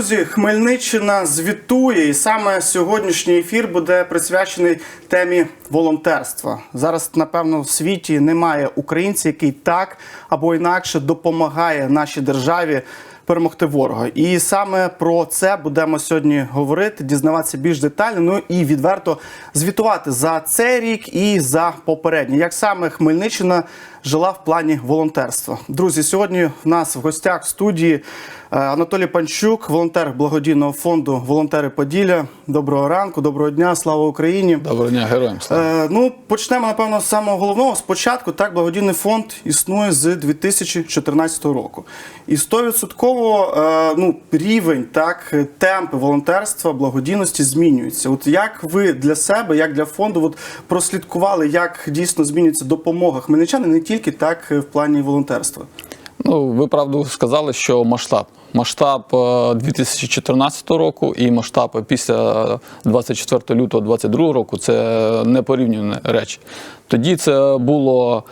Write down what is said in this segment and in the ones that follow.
Друзі! Хмельниччина звітує, і саме сьогоднішній ефір буде присвячений темі волонтерства. Зараз, напевно, в світі немає українця, який так або інакше допомагає нашій державі перемогти ворога. І саме про це будемо сьогодні говорити, дізнаватися більш детально. Ну і відверто звітувати за цей рік і за попередній. Як саме Хмельниччина жила в плані волонтерства. Друзі, сьогодні в нас в гостях в студії Анатолій Панчук, волонтер благодійного фонду Волонтери Поділля. Доброго ранку, доброго дня, слава Україні. Доброго дня, героям слава. Е, ну, почнемо, напевно, з самого головного. Спочатку так благодійний фонд існує з 2014 року. І 100% е, ну, рівень, так, темпи волонтерства, благодійності змінюються. От як ви для себе, як для фонду, от прослідкували, як дійсно змінюється допомога хмельничанам, не тільки так в плані волонтерства? Ну, ви правду сказали, що масштаб. Масштаб е, 2014 року і масштаб після 24 лютого 2022 року це непорівнювані речі. Тоді це було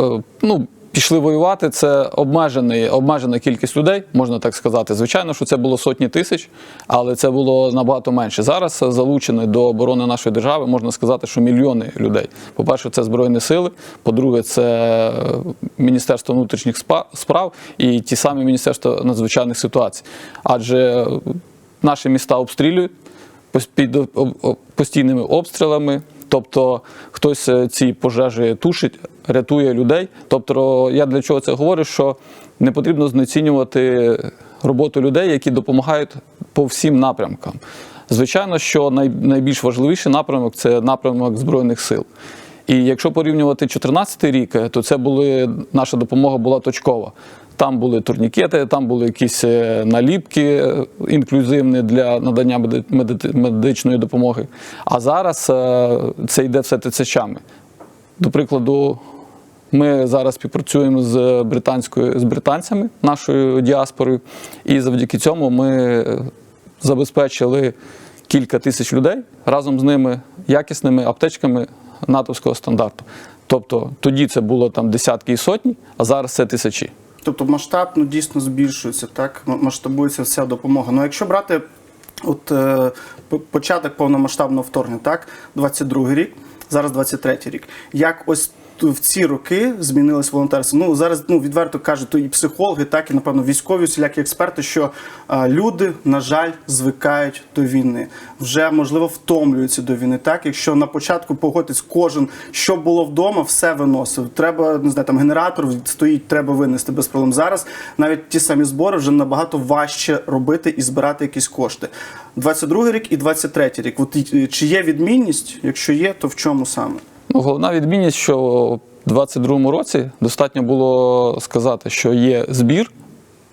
е, ну. Пішли воювати, це обмежений, обмежена кількість людей, можна так сказати. Звичайно, що це було сотні тисяч, але це було набагато менше. Зараз залучені до оборони нашої держави, можна сказати, що мільйони людей. По-перше, це Збройні сили, по-друге, це Міністерство внутрішніх справ і ті самі Міністерство надзвичайних ситуацій. Адже наші міста обстрілюють під постійними обстрілами. Тобто хтось е, ці пожежі тушить, рятує людей. Тобто, я для чого це говорю? Що не потрібно знецінювати роботу людей, які допомагають по всім напрямкам. Звичайно, що найбільш важливіший напрямок це напрямок Збройних сил. І якщо порівнювати 2014 рік, то це були наша допомога була точкова. Там були турнікети, там були якісь е, наліпки е, інклюзивні для надання меди- меди- медичної допомоги. А зараз е, це йде все тисячами. До прикладу, ми зараз співпрацюємо з британською з британцями, нашою діаспорою, і завдяки цьому ми забезпечили кілька тисяч людей разом з ними якісними аптечками натовського стандарту. Тобто тоді це було там десятки і сотні, а зараз це тисячі. Тобто масштаб ну, дійсно збільшується, так? Масштабується вся допомога. Ну, якщо брати от, е, початок повномасштабного вторгнення, так, 22 рік, зараз 23 рік. Як ось в ці роки змінилось волонтерство? Ну, зараз ну, відверто кажуть, то і психологи, так, і, напевно, військові, всілякі експерти, що е, люди, на жаль, звикають до війни. Вже, можливо, втомлюються до війни. Так, якщо на початку погодитись, кожен, що було вдома, все виносив. Треба, не знаю, там генератор стоїть, треба винести без проблем. Зараз навіть ті самі збори вже набагато важче робити і збирати якісь кошти. 22 рік і 23 рік. От чи є відмінність? Якщо є, то в чому саме? Ну, головна відмінність, що в 22-му році достатньо було сказати, що є збір.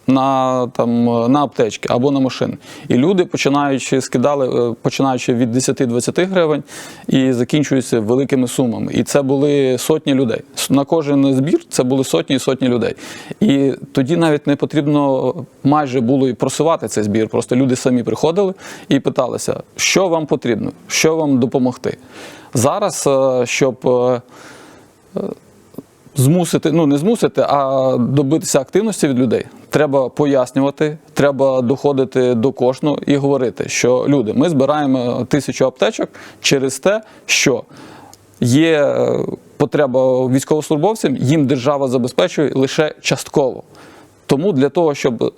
На там на аптечки або на машини, і люди починаючи скидали, е, починаючи від 10-20 гривень і закінчуються великими сумами. І це були сотні людей. На кожен збір це були сотні і сотні людей. І тоді навіть не потрібно майже було і просувати цей збір. Просто люди самі приходили і питалися, що вам потрібно, що вам допомогти. Зараз, е, щоб е, змусити, ну не змусити, а добитися активності від людей. Треба пояснювати, треба доходити до кожного і говорити, що люди, ми збираємо тисячу аптечок через те, що є е, потреба військовослужбовцям, їм держава забезпечує лише частково. Тому для того, щоб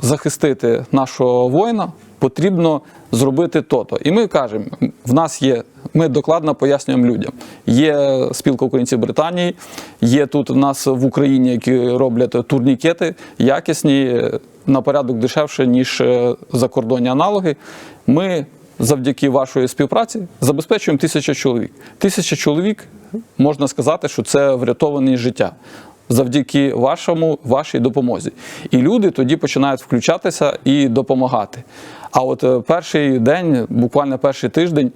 захистити нашого воїна, потрібно зробити то-то. І ми кажемо, в нас є, ми докладно пояснюємо людям. Є спілка українців Британії, є тут в нас в Україні, які роблять турнікети, якісні, на порядок дешевше, ніж е, закордонні аналоги. Ми завдяки вашої співпраці забезпечуємо тисячу чоловік. Тисяча чоловік можна сказати, що це врятовані життя завдяки вашому, вашій допомозі. І люди тоді починають включатися і допомагати. А от е, перший день, буквально перший тиждень,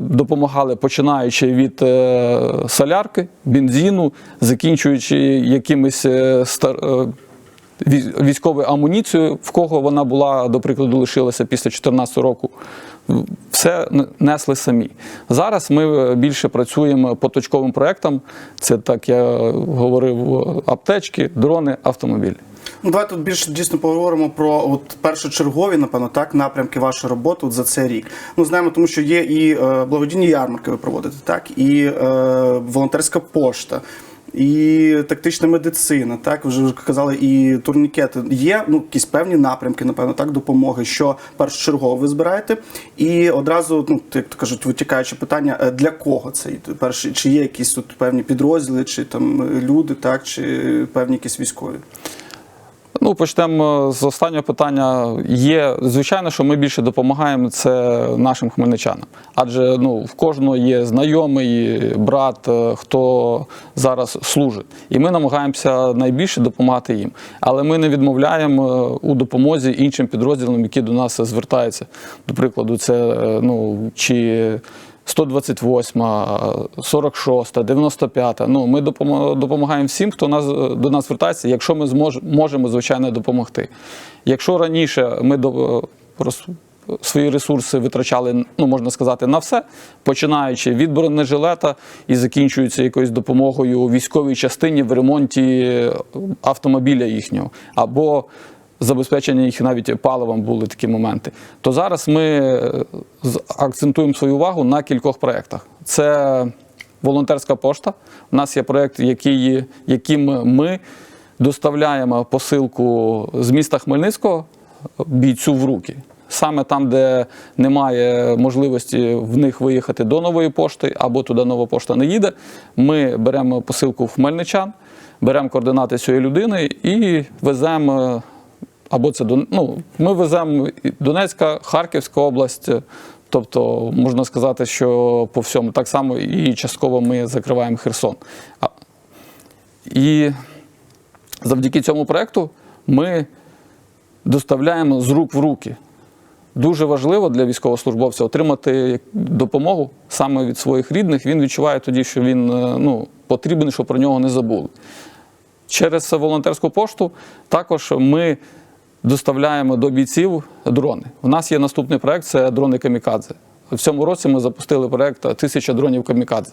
допомагали починаючи від е, солярки, бензину, закінчуючи якимись е, е, військовою амуніцією, в кого вона була, до прикладу, лишилася після 2014 року. Все несли самі. Зараз ми більше працюємо по точковим проектам. Це так я говорив: аптечки, дрони, автомобілі. Ну, давайте тут більше дійсно поговоримо про от першочергові, напевно, так, напрямки вашої роботи от за цей рік. Ну, знаємо, тому що є і е, благодійні ярмарки ви проводите, так, і е, волонтерська пошта. І тактична медицина, так ви вже казали, і турнікети. Є ну якісь певні напрямки, напевно, так допомоги, що першочергово ви збираєте. І одразу, ну як то кажуть, витікаючи питання, е, для кого це перший? Чи є якісь тут певні підрозділи, чи там люди, так, чи певні якісь військові? Ну, почнемо з останнього питання. Є звичайно, що ми більше допомагаємо це нашим хмельничанам, адже ну в кожного є знайомий брат, е, хто зараз служить, і ми намагаємося найбільше допомагати їм. Але ми не відмовляємо е, у допомозі іншим підрозділам, які до нас звертаються. До прикладу, це е, ну чи 128, 46, 95. Ну, ми допомагаємо всім, хто нас, до нас звертається, якщо ми змож, можемо, звичайно, допомогти. Якщо раніше ми свої ресурси витрачали, ну, можна сказати, на все, починаючи від бронежилета і закінчуючи якоюсь допомогою у військовій частині в ремонті автомобіля їхнього, або забезпечення їх навіть паливом були такі моменти. То зараз ми е, акцентуємо свою увагу на кількох проєктах. Це волонтерська пошта. У нас є проєкт, який, яким ми доставляємо посилку з міста Хмельницького бійцю в руки. Саме там, де немає можливості в них виїхати до нової пошти, або туди нова пошта не їде, ми беремо посилку в хмельничан, беремо координати цієї людини і веземо. Або це ну, ми веземо Донецька, Харківська область, тобто можна сказати, що по всьому так само і частково ми закриваємо Херсон. І завдяки цьому проєкту ми доставляємо з рук в руки. Дуже важливо для військовослужбовця отримати допомогу саме від своїх рідних. Він відчуває тоді, що він е, ну, потрібен, щоб про нього не забули. Через волонтерську пошту також ми доставляємо до бійців дрони. У нас є наступний проект це дрони Камікадзе. В цьому році ми запустили проект Тисяча дронів Камікадзе.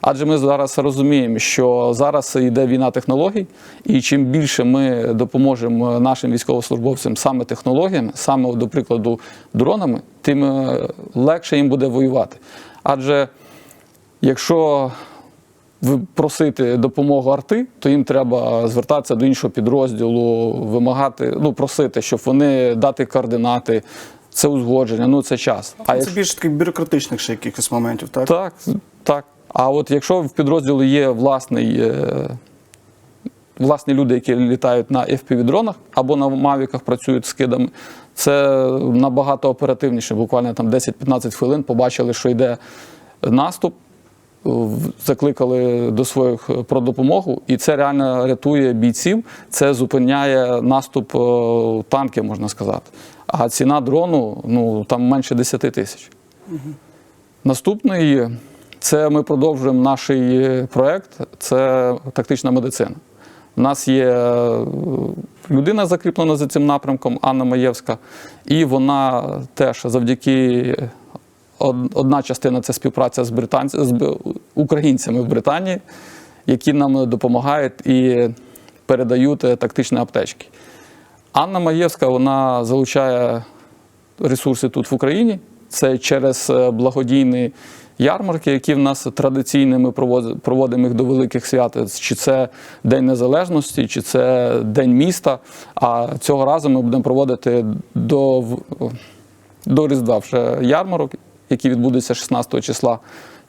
Адже ми зараз розуміємо, що зараз йде війна технологій, і чим більше ми допоможемо нашим військовослужбовцям саме технологіями, саме, до прикладу, дронами, тим е, легше їм буде воювати. Адже якщо просити допомогу арти, то їм треба звертатися до іншого підрозділу, вимагати, ну просити, щоб вони дати координати. Це узгодження, ну це час. А Це якщо більше таких бюрократичних ще якихось моментів, так? так, так. А от якщо в підрозділі є власний, е, власні люди, які літають на FPV-дронах або на мавіках працюють з кидами, це набагато оперативніше. Буквально там 10-15 хвилин побачили, що йде наступ, закликали до своїх е, про допомогу, і це реально рятує бійців. Це зупиняє наступ е, танків, можна сказати. А ціна дрону ну там менше 10 тисяч. Наступний це ми продовжуємо наш е, проект. Це тактична медицина. У нас є людина закріплена за цим напрямком, Анна Маєвська, і вона теж завдяки одна частина це співпраця з британці з українцями в Британії, які нам допомагають і передають е, тактичні аптечки. Анна Маєвська вона залучає ресурси тут в Україні. Це через е, благодійні ярмарки, які в нас традиційні, ми проводимо їх до великих свят. Чи це День Незалежності, чи це День міста. А цього разу ми будемо проводити до, до Різдва вже ярмарок, які відбудуться 16 числа.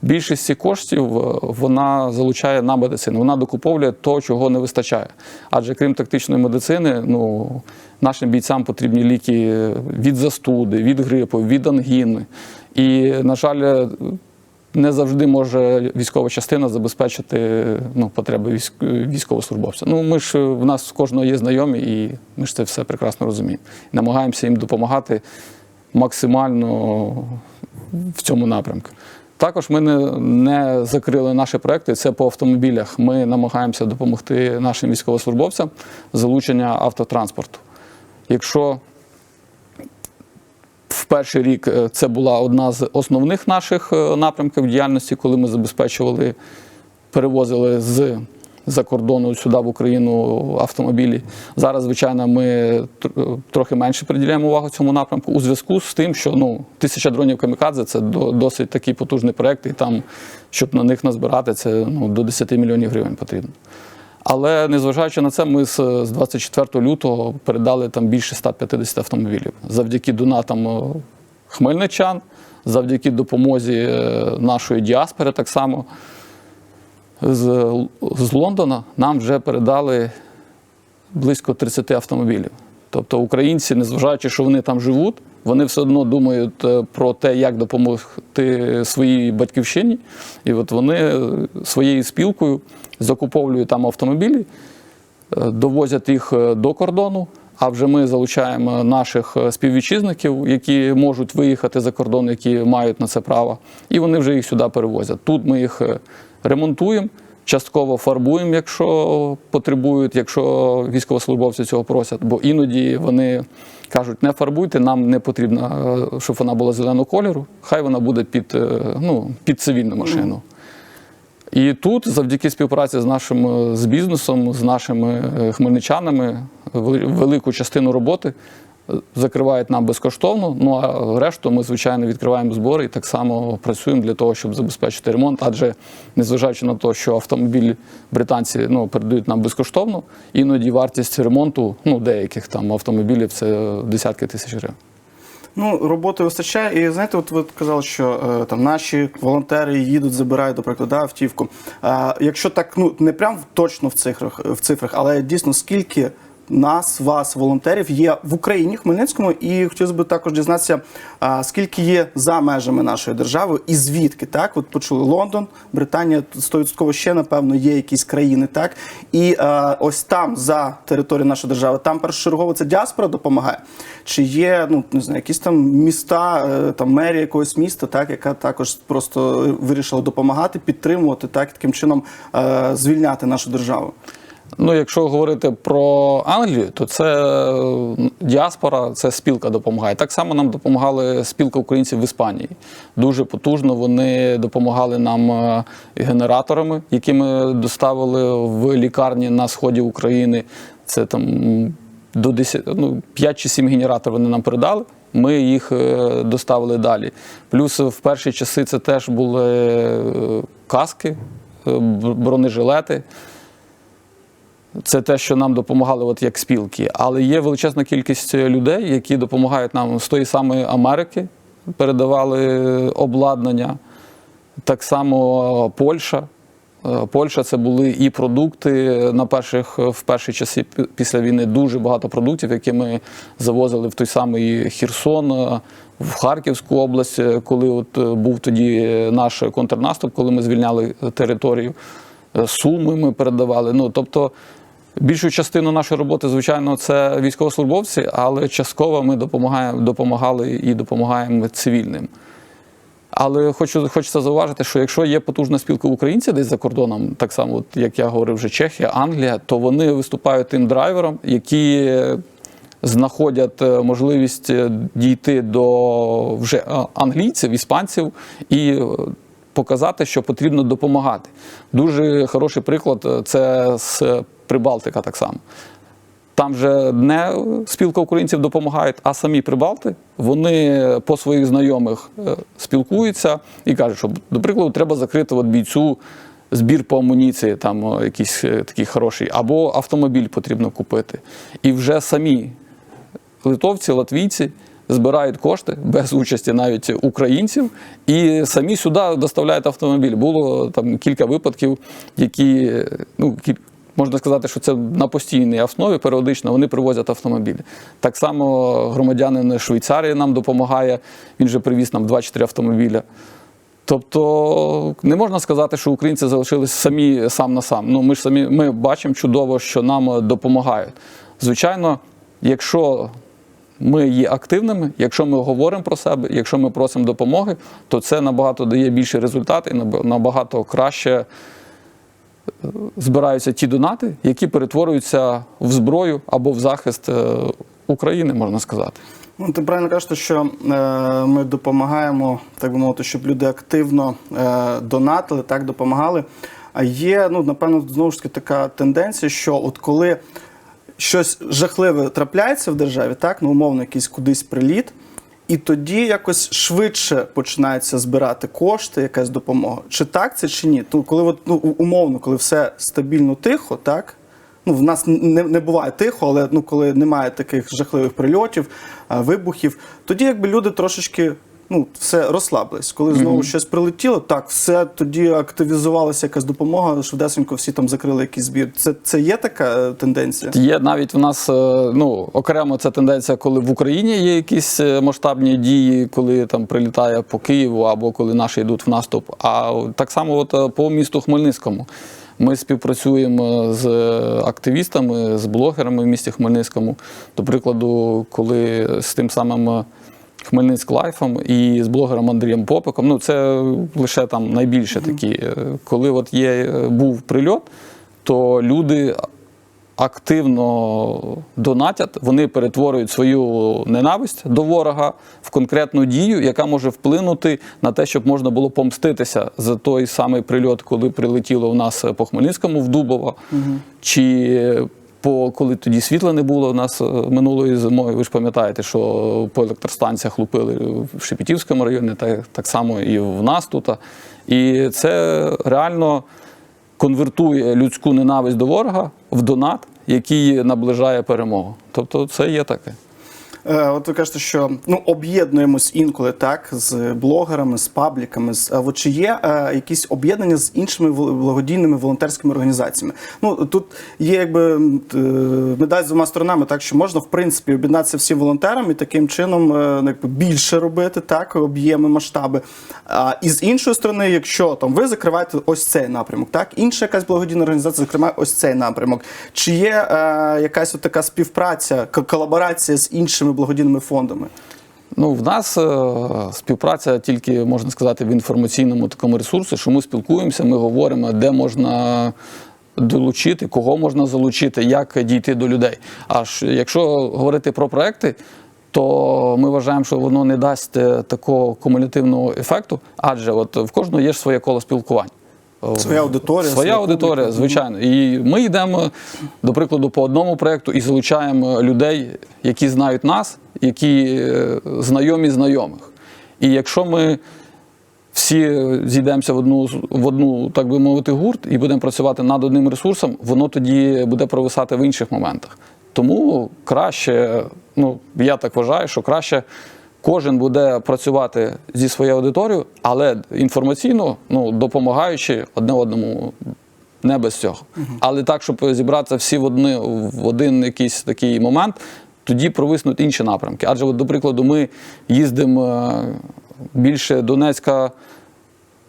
Більшість цих коштів е, вона залучає на медицину. Вона докуповує то, чого не вистачає. Адже крім тактичної медицини, ну нашим бійцям потрібні ліки від застуди, від грипу, від ангіни. І, на жаль, не завжди може військова частина забезпечити ну, потреби військ... військовослужбовця. Ну, ми ж в нас в кожного є знайомі, і ми ж це все прекрасно розуміємо. Намагаємося їм допомагати максимально в цьому напрямку. Також ми не, не закрили наші проекти. Це по автомобілях. Ми намагаємося допомогти нашим військовослужбовцям залучення автотранспорту. Якщо в перший рік е, це була одна з основних наших е, напрямків діяльності, коли ми забезпечували, перевозили з за кордону сюди в Україну автомобілі. Зараз, звичайно, ми трохи менше приділяємо увагу цьому напрямку у зв'язку з тим, що ну, тисяча дронів камікадзе це досить такий потужний проект, і там, щоб на них назбирати, це ну, до 10 мільйонів гривень потрібно. Але незважаючи на це, ми з, з 24 лютого передали там більше 150 автомобілів завдяки донатам е, хмельничан, завдяки допомозі е, нашої діаспори так само. З, з Лондона нам вже передали близько 30 автомобілів. Тобто українці, незважаючи, що вони там живуть, вони все одно думають е, про те, як допомогти своїй батьківщині. І от вони е, своєю спілкою закуповують там автомобілі, е, довозять їх до кордону. А вже ми залучаємо наших співвітчизників, які можуть виїхати за кордон, які мають на це право, і вони вже їх сюди перевозять. Тут ми їх ремонтуємо, частково фарбуємо, якщо потребують, якщо військовослужбовці цього просять. Бо іноді вони кажуть, не фарбуйте, нам не потрібно, е, щоб вона була зеленого кольору, хай вона буде під, е, ну, під цивільну машину. І тут, завдяки співпраці з нашим е, з бізнесом, з нашими хмельничанами, велику частину роботи закривають нам безкоштовно. Ну а решту ми, звичайно, відкриваємо збори і так само працюємо для того, щоб забезпечити ремонт. Адже незважаючи на те, що автомобіль британці ну, передають нам безкоштовно, іноді вартість ремонту ну, деяких там автомобілів це десятки тисяч гривень. Ну, роботи вистачає. І знаєте, от ви казали, що е, там наші волонтери їдуть, забирають, до прикладу, да, автівку. А, якщо так, ну не прям точно в цифрах, в цифрах, але дійсно скільки нас, вас, волонтерів є в Україні, Хмельницькому, і хотілося б також дізнатися, скільки є за межами нашої держави і звідки так. От почули Лондон, Британія, 100% ще напевно є якісь країни, так і е, ось там за територією нашої держави, там першочергово це діаспора допомагає. Чи є ну не знаю, якісь там міста, е, там мерія якогось міста, так яка також просто вирішила допомагати, підтримувати так таким чином е, звільняти нашу державу. Ну, якщо говорити про Англію, то це е, діаспора, це спілка допомагає. Так само нам допомагали спілка українців в Іспанії. Дуже потужно вони допомагали нам е, генераторами, які ми доставили в лікарні на сході України. Це там до 10, ну, 5 чи 7 генераторів вони нам передали. Ми їх е, доставили далі. Плюс в перші часи це теж були каски, бронежилети. Це те, що нам допомагали, от як спілки. Але є величезна кількість людей, які допомагають нам з тої самої Америки, передавали обладнання. Так само Польща. Е, Польща це були і продукти на перших в перші часи після війни дуже багато продуктів, які ми завозили в той самий Херсон, е, в Харківську область, е, коли от е, був тоді е, наш контрнаступ, коли ми звільняли територію. Е, Суми ми передавали. Ну тобто більшу частину нашої роботи, звичайно, це військовослужбовці, але частково ми допомагаємо, допомагали і допомагаємо цивільним. Але хочу, хочеться зауважити, що якщо є потужна спілка українців десь за кордоном, так само, от, як я говорив, вже Чехія, Англія, то вони виступають тим драйвером, які знаходять е, можливість е, дійти до вже е, англійців, іспанців і показати, що потрібно допомагати. Дуже хороший приклад це з Прибалтика так само. Там вже не спілка українців допомагають, а самі прибалти. Вони по своїх знайомих е, спілкуються і кажуть, що, до прикладу, треба закрити от бійцю збір по амуніції, там якийсь е, такий хороший, або автомобіль потрібно купити. І вже самі литовці, латвійці збирають кошти без участі навіть українців, і самі сюди доставляють автомобіль. Було там кілька випадків, які ну можна сказати, що це на постійній основі періодично вони привозять автомобілі. Так само громадянин Швейцарії нам допомагає. Він же привіз нам 24 автомобіля. Тобто не можна сказати, що українці залишились самі сам на сам. Ну ми ж самі ми бачимо чудово, що нам допомагають. Звичайно, якщо ми є активними, якщо ми говоримо про себе, якщо ми просимо допомоги, то це набагато дає більший результат і набагато краще збираються ті донати, які перетворюються в зброю або в захист е, України, можна сказати. Ну, ти правильно кажеш, що е, ми допомагаємо, так би мовити, щоб люди активно е, донатили, так допомагали. А є, ну напевно, знову ж таки така тенденція, що от коли щось жахливе трапляється в державі, так, ну умовно, якийсь кудись приліт. І тоді якось швидше починається збирати кошти, якась допомога. Чи так це, чи ні? Ну, коли от, ну, умовно, коли все стабільно тихо, так? Ну, в нас не, не буває тихо, але ну, коли немає таких жахливих прильотів, вибухів, тоді якби люди трошечки ну, все розслабились. Коли знову щось прилетіло, так, все тоді активізувалася якась допомога, швидесенько всі там закрили якийсь збір. Це, це є така е, тенденція? Є навіть в нас е, ну окремо ця тенденція, коли в Україні є якісь е, масштабні дії, коли там прилітає по Києву або коли наші йдуть в наступ. А так само, от по місту Хмельницькому. Ми співпрацюємо з активістами, з блогерами в місті Хмельницькому. До прикладу, коли з тим самим Хмельницьк Лайфом і з блогером Андрієм Попиком. Ну, це лише там найбільше такі. Е, Коли от є, е, був прильот, то люди активно донатять, вони перетворюють свою ненависть до ворога в конкретну дію, яка може вплинути на те, щоб можна було помститися за той самий прильот, коли прилетіло у нас по Хмельницькому в Дубово, чи по коли тоді світла не було у нас е, минулої зимою. Ви ж пам'ятаєте, що по електростанціях лупили в Шепетівському районі, так, так само і в нас тут. І це реально конвертує людську ненависть до ворога в донат, який наближає перемогу. Тобто це є таке. Е, От ви кажете, що ну об'єднуємось інколи так з блогерами, з пабліками. З а от чи є е, якісь об'єднання з іншими благодійними волонтерськими організаціями? Ну тут є якби е, медаль з двома сторонами, так що можна в принципі об'єднатися всім волонтерам і таким чином е, ну, якби більше робити так, об'єми, масштаби. А і з іншої сторони, якщо там ви закриваєте ось цей напрямок, так інша якась благодійна організація закриває ось цей напрямок. Чи є е, якась от така співпраця, колаборація з іншими благодійними фондами? Ну, в нас е, співпраця тільки можна сказати в інформаційному такому ресурсі, що ми спілкуємося, ми говоримо, де можна долучити, кого можна залучити, як дійти до людей. Аж якщо говорити про проекти, то ми вважаємо, що воно не дасть е, такого кумулятивного ефекту, адже от в кожного є ж своє коло спілкувань. Своя аудиторія, Своя аудиторія, публіка. звичайно. І ми йдемо, до прикладу, по одному проєкту і залучаємо людей, які знають нас, які е, знайомі знайомих. І якщо ми всі зійдемося в одну, в одну, так би мовити, гурт і будемо працювати над одним ресурсом, воно тоді буде провисати в інших моментах. Тому краще, ну я так вважаю, що краще кожен буде працювати зі своєю аудиторією, але інформаційно ну, допомагаючи одне одному. Не без цього. Але так, щоб зібратися всі в, одни, в один якийсь такий момент, тоді провиснуть інші напрямки. Адже, от, до прикладу, ми їздимо е, більше Донецька,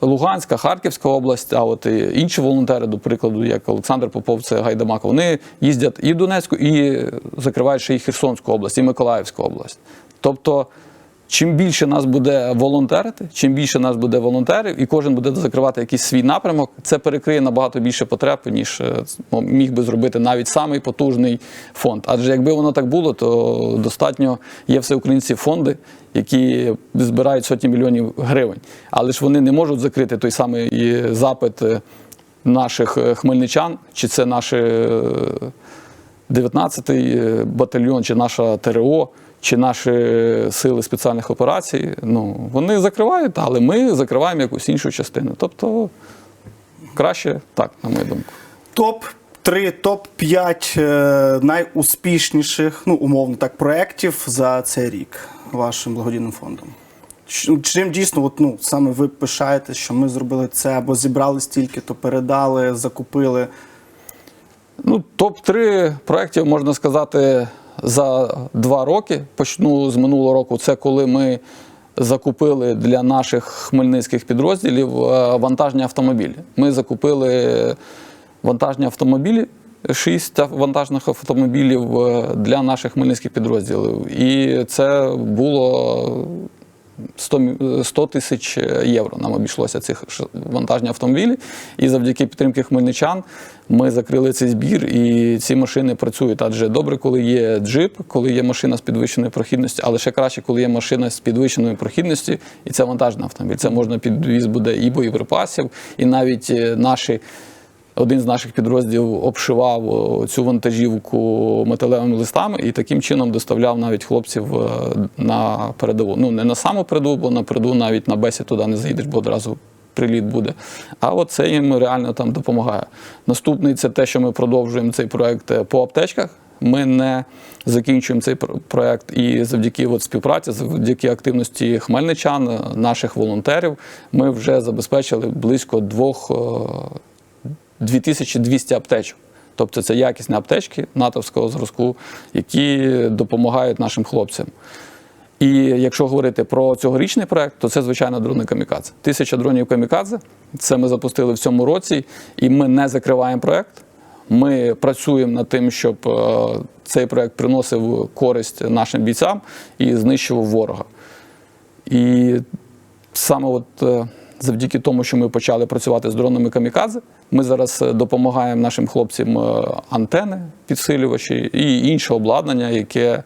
Луганська, Харківська область, а от і інші волонтери, до прикладу, як Олександр Попов, це Гайдамак, вони їздять і в Донецьку, і закривають ще і Херсонську область, і Миколаївську область. Тобто, чим більше нас буде волонтерити, чим більше нас буде волонтерів, і кожен буде закривати якийсь свій напрямок, це перекриє набагато більше потреб, ніж е, міг би зробити навіть самий потужний фонд. Адже якби воно так було, то достатньо є всеукраїнські фонди, які збирають сотні мільйонів гривень. Але ж вони не можуть закрити той самий е, запит е, наших хмельничан, чи це наші. е, 19-й е, батальйон, чи наша ТРО, чи наші сили спеціальних операцій. Ну, вони закривають, але ми закриваємо якусь іншу частину. Тобто краще так, на мою думку. Топ 3, топ 5 е, найуспішніших, ну умовно так, проєктів за цей рік вашим благодійним фондом. Чим дійсно, от, ну, саме ви пишаєте, що ми зробили це, або зібрали стільки, то передали, закупили. Ну, топ-3 проєктів можна сказати за два роки. Почну з минулого року. Це коли ми закупили для наших хмельницьких підрозділів е, вантажні автомобілі. Ми закупили вантажні автомобілі. Шість вантажних автомобілів е, для наших хмельницьких підрозділів. І це було 100 100 тисяч євро нам обійшлося цих вантажні автомобілі. І завдяки підтримки хмельничан ми закрили цей збір, і ці машини працюють. Адже добре, коли є джип, коли є машина з підвищеною прохідністю, але ще краще, коли є машина з підвищеною прохідністю, і це вантажний автомобіль. Це можна підвіз буде і боєприпасів, і навіть е, наші один з наших підрозділів обшивав цю вантажівку металевими листами і таким чином доставляв навіть хлопців е, на передову. Ну не на саму передову, бо на передову навіть на бесі туди не заїдеш, бо одразу приліт буде. А от це їм реально там допомагає. Наступний це те, що ми продовжуємо цей проект е, по аптечках. Ми не закінчуємо цей пр- проект і завдяки от співпраці, завдяки активності хмельничан, е, наших волонтерів, ми вже забезпечили близько двох е, 2200 аптечок. Тобто це якісні аптечки натовського зразку, які допомагають нашим хлопцям. І якщо говорити про цьогорічний проект, то це звичайно дрони камікадзе. Тисяча дронів камікадзе. Це ми запустили в цьому році, і ми не закриваємо проект. Ми працюємо над тим, щоб е, цей проект приносив користь нашим бійцям і знищував ворога. І саме от е, завдяки тому, що ми почали працювати з дронами камікадзе, ми зараз е, допомагаємо нашим хлопцям е, антени, підсилювачі і інше обладнання, яке е,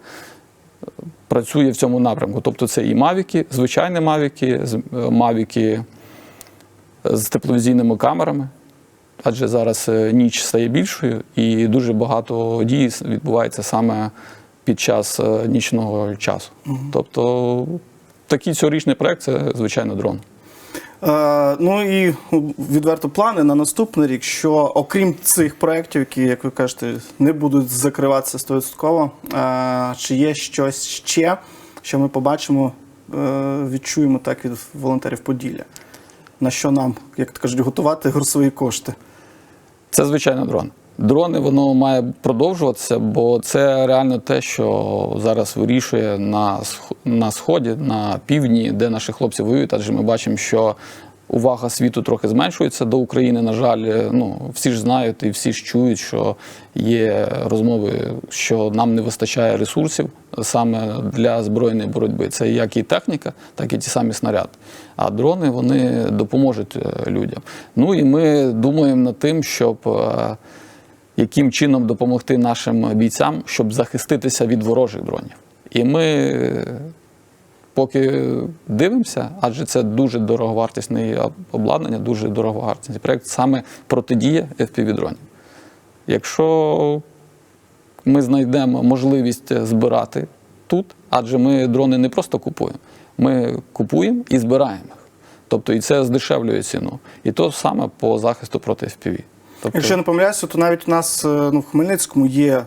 працює в цьому напрямку. Тобто це і мавіки, звичайні мавіки, мавіки з тепловізійними камерами. Адже зараз ніч стає більшою, і дуже багато дій відбувається саме під час нічного часу. Тобто такий цьогорічний проект це звичайно дрон. Е, ну і відверто плани на наступний рік, що окрім цих проєктів, які, як ви кажете, не будуть закриватися 100%, е, чи є щось ще, що ми побачимо, е, відчуємо так від волонтерів Поділля? На що нам, як то кажуть, готувати грошові кошти? Це звичайно дрон. Дрони воно має продовжуватися, бо це реально те, що зараз вирішує на, на сході, на півдні, де наші хлопці воюють. Адже ми бачимо, що увага світу трохи зменшується до України. На жаль, Е, ну всі ж знають і всі ж чують, що є розмови, що нам не вистачає ресурсів саме для збройної боротьби. Це як і техніка, так і ті самі снаряди. А дрони вони допоможуть е, людям. Ну і ми думаємо над тим, щоб. Яким чином допомогти нашим бійцям, щоб захиститися від ворожих дронів. І ми е, поки дивимося, адже це дуже дороговартісне обладнання, дуже дороговартісний проєкт, саме протидія fpv дронів. Якщо ми знайдемо можливість збирати тут, адже ми дрони не просто купуємо, ми купуємо і збираємо їх. Тобто і це здешевлює ціну. І то саме по захисту проти FPV. Тобто, Якщо я не помиляюся, то навіть у нас е, ну, в Хмельницькому є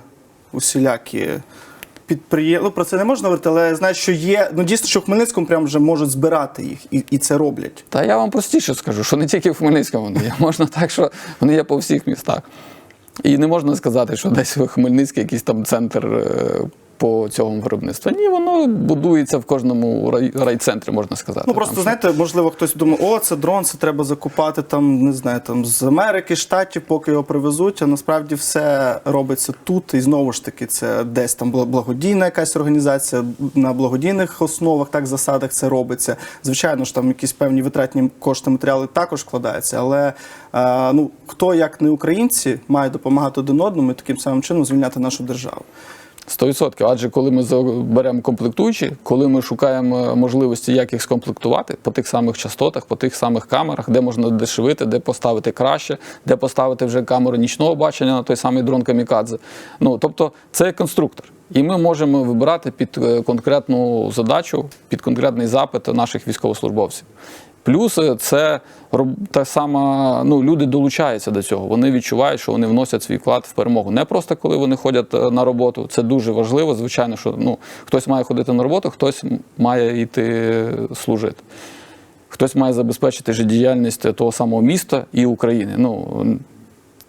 усілякі підприємства. Ну, про це не можна говорити, але я знаю, що є. Ну дійсно, що в Хмельницькому прямо вже можуть збирати їх, і, і це роблять. Та я вам простіше скажу, що не тільки в Хмельницькому вони є. Можна так, що вони є по всіх містах. І не можна сказати, що десь в Хмельницький якийсь там центр е, по цьому виробництву. Ні, воно будується в кожному рай, райцентрі, можна сказати. Ну просто Там, знаєте, можливо, хтось думає, о, це дрон, це треба закупати там, не знаю, там з Америки, Штатів, поки його привезуть. А насправді все робиться тут. І знову ж таки, це десь там благодійна якась організація на благодійних основах, так засадах це робиться. Звичайно ж, там якісь певні витратні кошти матеріали також вкладаються, але е, ну хто як не українці має допомагати один одному і таким самим чином звільняти нашу державу. 100%. Адже коли ми беремо комплектуючі, коли ми шукаємо можливості, як їх скомплектувати по тих самих частотах, по тих самих камерах, де можна дешевити, де поставити краще, де поставити вже камеру нічного бачення на той самий дрон камікадзе. Ну тобто це конструктор. І ми можемо вибирати під е, конкретну задачу, під конкретний запит наших військовослужбовців. Плюс е, це та сама, ну, люди долучаються до цього. Вони відчувають, що вони вносять свій вклад в перемогу. Не просто коли вони ходять е, на роботу. Це дуже важливо. Звичайно, що ну, хтось має ходити на роботу, хтось має йти служити. Хтось має забезпечити життєдіяльність того самого міста і України. Ну,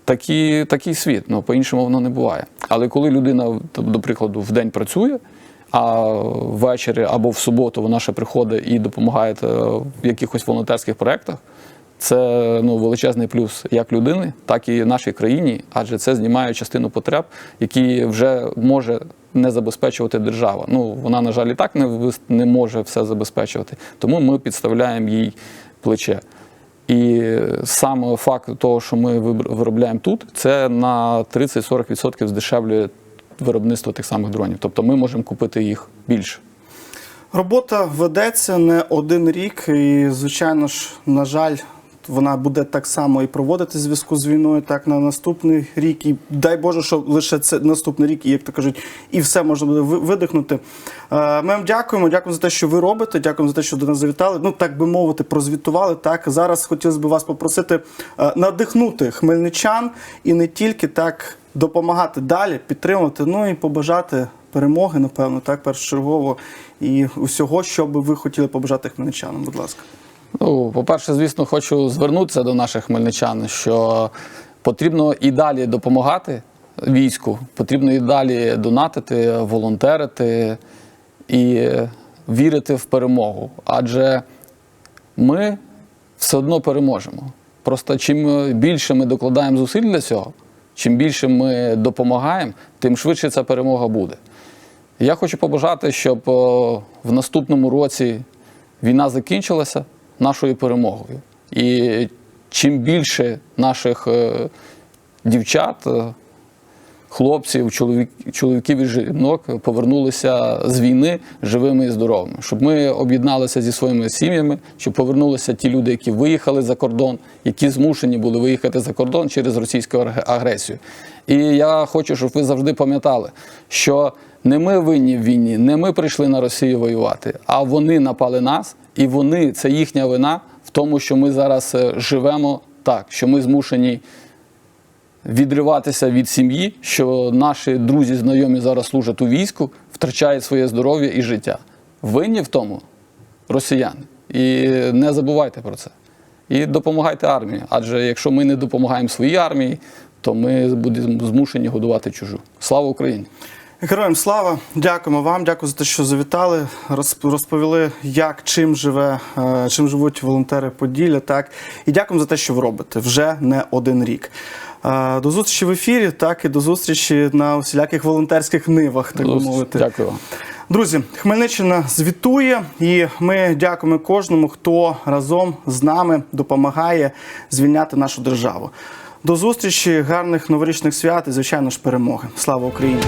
такі, такий світ, ну по-іншому воно не буває. Але коли людина, до прикладу, в день працює, а ввечері або в суботу вона ще приходить і допомагає е, в якихось волонтерських проєктах, це ну, величезний плюс як людини, так і нашій країні, адже це знімає частину потреб, які вже може не забезпечувати держава. Ну вона, на жаль, і так не, не може все забезпечувати. Тому ми підставляємо їй плече. І саме факт того, що ми виробляємо тут, це на 30-40% здешевлює виробництво тих самих дронів. Тобто ми можемо купити їх більше. Робота ведеться не один рік, і звичайно ж, на жаль, вона буде так само і проводити зв'язку з війною, так на наступний рік. І дай Боже, що лише це наступний рік, і як то кажуть, і все можна буде видихнути. Е, Ми вам дякуємо. Дякуємо за те, що ви робите. Дякуємо за те, що до нас завітали. Ну так би мовити, прозвітували. Так зараз хотілося б вас попросити е, надихнути хмельничан і не тільки так допомагати далі, підтримувати. Ну і побажати перемоги, напевно, так першочергово і усього, що би ви хотіли побажати хмельничанам. Будь ласка. Ну, по-перше, звісно, хочу звернутися до наших хмельничан, що потрібно і далі допомагати війську, потрібно і далі донатити, волонтерити і вірити в перемогу. Адже ми все одно переможемо. Просто чим більше ми докладаємо зусиль для цього, чим більше ми допомагаємо, тим швидше ця перемога буде. Я хочу побажати, щоб в наступному році війна закінчилася нашою перемогою. І чим більше наших е, дівчат, е, хлопців, чоловік, чоловіків і жінок повернулися з війни живими і здоровими, щоб ми об'єдналися зі своїми сім'ями, щоб повернулися ті люди, які виїхали за кордон, які змушені були виїхати за кордон через російську агресію. І я хочу, щоб ви завжди пам'ятали, що не ми винні в війні, не ми прийшли на Росію воювати, а вони напали нас, і вони це їхня вина в тому, що ми зараз е, живемо так, що ми змушені відриватися від сім'ї, що наші друзі, знайомі зараз служать у війську, втрачають своє здоров'я і життя. Винні в тому росіяни. І не забувайте про це. І допомагайте армії. Адже якщо ми не допомагаємо своїй армії, то ми будемо змушені годувати чужу. Слава Україні! Героям слава, дякуємо вам, дякую за те, що завітали, розповіли, як чим живе, е, чим живуть волонтери Поділля. Так і дякуємо за те, що ви робите вже не один рік. Е, До зустрічі в ефірі, так і до зустрічі на усіляких волонтерських нивах, так би мовити. Дякую вам. Друзі, Хмельниччина звітує, і ми дякуємо кожному, хто разом з нами допомагає звільняти нашу державу. До зустрічі, гарних новорічних свят і, звичайно ж, перемоги. Слава Україні!